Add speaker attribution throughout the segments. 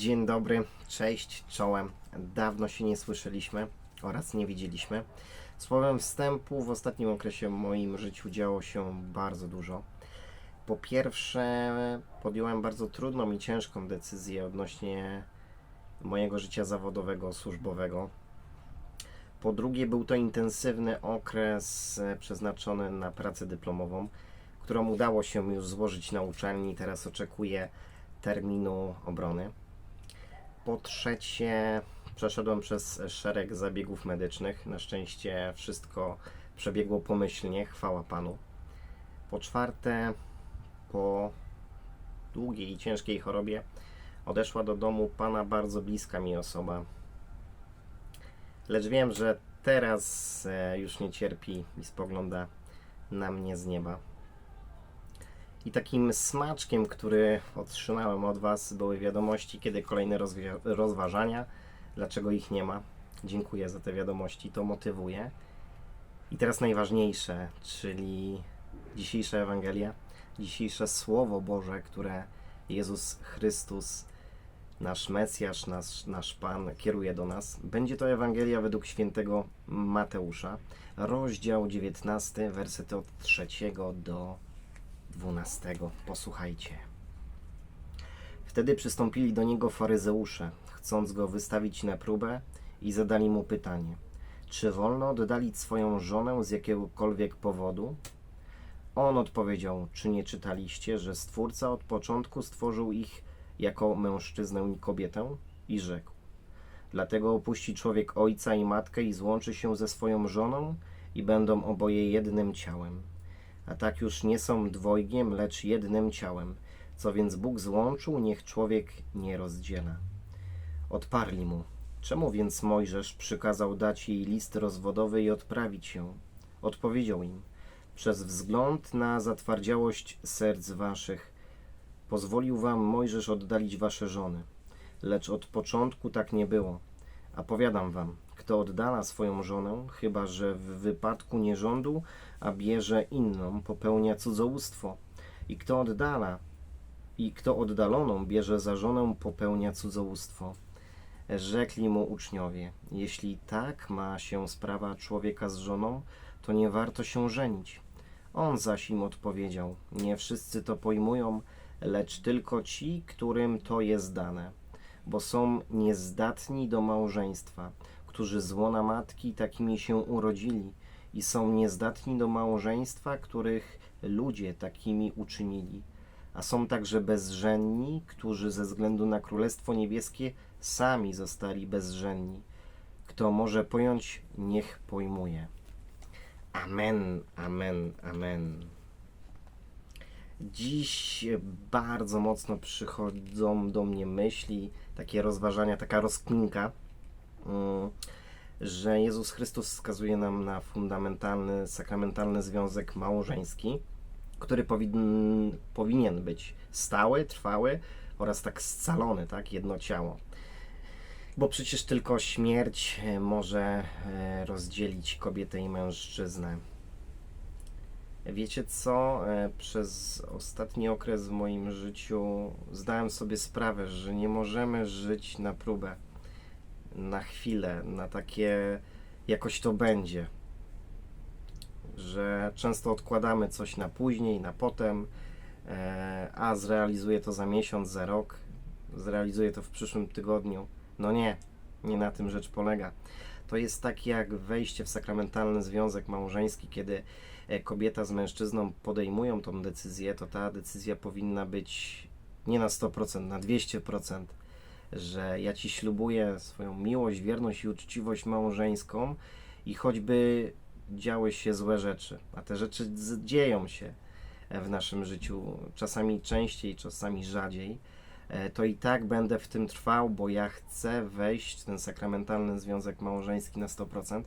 Speaker 1: Dzień dobry, cześć, czołem. Dawno się nie słyszeliśmy oraz nie widzieliśmy. Słowem wstępu, w ostatnim okresie w moim życiu działo się bardzo dużo. Po pierwsze, podjąłem bardzo trudną i ciężką decyzję odnośnie mojego życia zawodowego, służbowego. Po drugie, był to intensywny okres e, przeznaczony na pracę dyplomową, którą udało się już złożyć na uczelni. Teraz oczekuję terminu obrony. Po trzecie, przeszedłem przez szereg zabiegów medycznych. Na szczęście wszystko przebiegło pomyślnie, chwała Panu. Po czwarte, po długiej i ciężkiej chorobie odeszła do domu Pana bardzo bliska mi osoba. Lecz wiem, że teraz e, już nie cierpi i spogląda na mnie z nieba. I takim smaczkiem, który otrzymałem od Was, były wiadomości, kiedy kolejne rozważania, dlaczego ich nie ma. Dziękuję za te wiadomości, to motywuje. I teraz najważniejsze, czyli dzisiejsza Ewangelia, dzisiejsze Słowo Boże, które Jezus Chrystus, nasz Mesjasz, nasz, nasz Pan kieruje do nas. Będzie to Ewangelia według świętego Mateusza, rozdział 19, wersety od 3 do 12. Posłuchajcie. Wtedy przystąpili do niego faryzeusze, chcąc go wystawić na próbę i zadali mu pytanie: Czy wolno oddalić swoją żonę z jakiegokolwiek powodu? On odpowiedział: Czy nie czytaliście, że Stwórca od początku stworzył ich jako mężczyznę i kobietę? I rzekł: Dlatego opuści człowiek ojca i matkę i złączy się ze swoją żoną, i będą oboje jednym ciałem a tak już nie są dwojgiem, lecz jednym ciałem. Co więc Bóg złączył, niech człowiek nie rozdziela. Odparli mu. Czemu więc Mojżesz przykazał dać jej list rozwodowy i odprawić ją? Odpowiedział im. Przez wzgląd na zatwardziałość serc waszych pozwolił wam Mojżesz oddalić wasze żony. Lecz od początku tak nie było. A powiadam wam, kto oddala swoją żonę, chyba że w wypadku nierządu, a bierze inną, popełnia cudzołóstwo. I kto oddala, i kto oddaloną bierze za żonę, popełnia cudzołóstwo. Rzekli mu uczniowie: Jeśli tak ma się sprawa człowieka z żoną, to nie warto się żenić. On zaś im odpowiedział: Nie wszyscy to pojmują, lecz tylko ci, którym to jest dane, bo są niezdatni do małżeństwa, którzy z łona matki takimi się urodzili i są niezdatni do małżeństwa, których ludzie takimi uczynili. A są także bezżenni, którzy ze względu na Królestwo Niebieskie sami zostali bezżenni. Kto może pojąć, niech pojmuje. Amen, amen, amen. Dziś bardzo mocno przychodzą do mnie myśli, takie rozważania, taka rozkminka. Mm, że Jezus Chrystus wskazuje nam na fundamentalny, sakramentalny związek małżeński, który powin, powinien być stały, trwały oraz tak scalony, tak, jedno ciało. Bo przecież tylko śmierć e, może e, rozdzielić kobietę i mężczyznę. Wiecie co? E, Przez ostatni okres w moim życiu zdałem sobie sprawę, że nie możemy żyć na próbę na chwilę, na takie jakoś to będzie. Że często odkładamy coś na później, na potem, e, a zrealizuję to za miesiąc, za rok, zrealizuję to w przyszłym tygodniu. No nie, nie na tym rzecz polega. To jest tak jak wejście w sakramentalny związek małżeński, kiedy e, kobieta z mężczyzną podejmują tą decyzję, to ta decyzja powinna być nie na 100%, na 200% że ja ci ślubuję swoją miłość, wierność i uczciwość małżeńską i choćby działy się złe rzeczy, a te rzeczy dzieją się e, w naszym życiu, czasami częściej, czasami rzadziej, e, to i tak będę w tym trwał, bo ja chcę wejść w ten sakramentalny związek małżeński na 100%.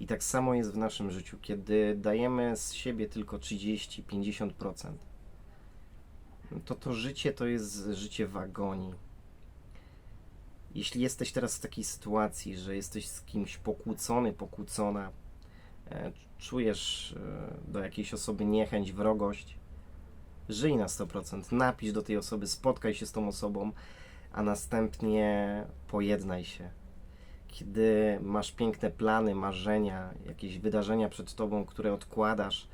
Speaker 1: I tak samo jest w naszym życiu, kiedy dajemy z siebie tylko 30-50%. To to życie to jest życie w agonii jeśli jesteś teraz w takiej sytuacji, że jesteś z kimś pokłócony, pokłócona, e, czujesz e, do jakiejś osoby niechęć, wrogość, żyj na 100%, napisz do tej osoby, spotkaj się z tą osobą, a następnie pojednaj się. Kiedy masz piękne plany, marzenia, jakieś wydarzenia przed tobą, które odkładasz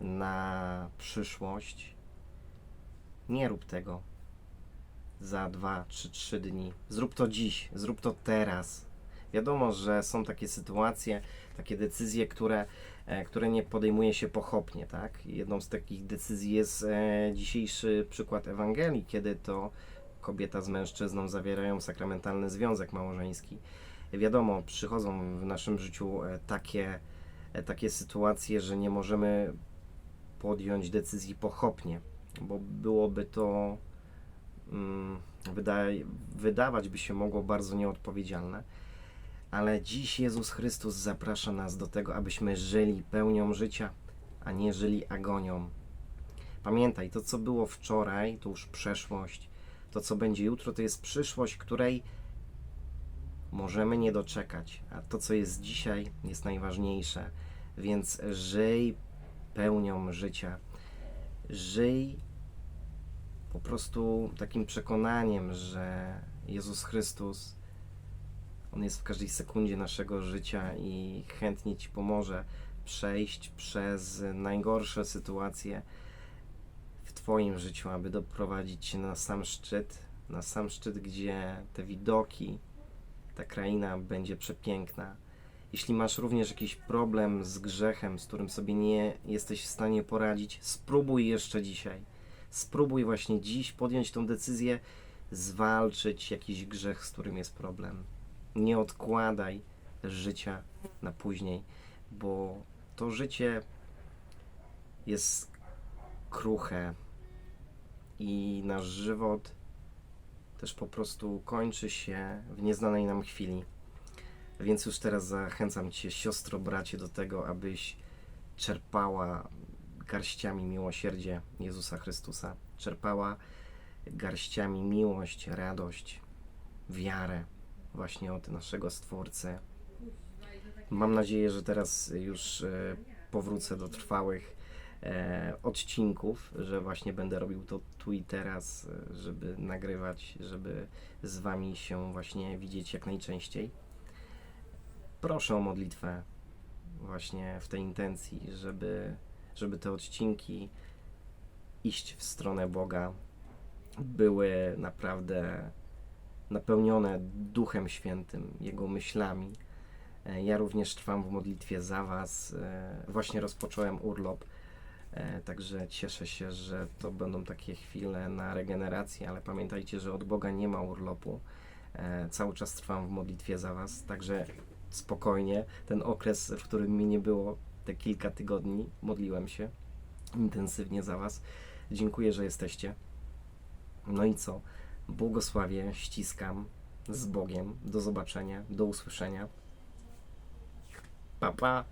Speaker 1: na przyszłość, nie rób tego za dwa czy trzy dni. Zrób to dziś, zrób to teraz. Wiadomo, że są takie sytuacje, takie decyzje, które, e, które nie podejmuje się pochopnie, tak? Jedną z takich decyzji jest e, dzisiejszy przykład Ewangelii, kiedy to kobieta z mężczyzną zawierają sakramentalny związek małżeński. Wiadomo, przychodzą w naszym życiu e, takie, takie sytuacje, że nie możemy podjąć decyzji pochopnie, bo byłoby to wydaje, wydawać by się mogło bardzo nieodpowiedzialne. Ale dziś Jezus Chrystus zaprasza nas do tego, abyśmy żyli pełnią życia, a nie żyli agonią. Pamiętaj, to co było wczoraj, to już przeszłość. To co będzie jutro, to jest przyszłość, której możemy nie doczekać. A to co jest dzisiaj, jest najważniejsze. Więc żyj pełnią życia. Żyj po prostu takim przekonaniem, że Jezus Chrystus, On jest w każdej sekundzie naszego życia i chętnie Ci pomoże przejść przez najgorsze sytuacje w Twoim życiu, aby doprowadzić Cię na sam szczyt, na sam szczyt, gdzie te widoki, ta kraina będzie przepiękna. Jeśli masz również jakiś problem z grzechem, z którym sobie nie jesteś w stanie poradzić, spróbuj jeszcze dzisiaj spróbuj właśnie dziś podjąć tą decyzję, zwalczyć jakiś grzech, z którym jest problem. Nie odkładaj życia na później, bo to życie jest kruche i nasz żywot też po prostu kończy się w nieznanej nam chwili. Więc już teraz zachęcam Cię, siostro, bracie, do tego, abyś czerpała garściami miłosierdzie Jezusa Chrystusa. Czerpała garściami miłość, radość, wiarę właśnie od naszego Stwórcy. Mam nadzieję, że teraz już e, powrócę do trwałych e, odcinków, że właśnie będę robił to tu i teraz, e, żeby nagrywać, żeby z Wami się właśnie widzieć jak najczęściej. Proszę o modlitwę właśnie w tej intencji, żeby żeby te odcinki iść w stronę Boga były naprawdę napełnione Duchem Świętym, Jego myślami. E, Ja również trwam w modlitwie za Was. E, Właśnie rozpocząłem urlop, e, także cieszę się, że to będą takie chwile na regenerację, ale pamiętajcie, że od Boga nie ma urlopu. Cały czas trwam w modlitwie za Was, także spokojnie. Ten okres, w którym mnie nie było, te kilka tygodni modliłem się intensywnie za Was. Dziękuję, że jesteście. No i co? Błogosławię, ściskam z Bogiem. Do zobaczenia, do usłyszenia. Pa, pa.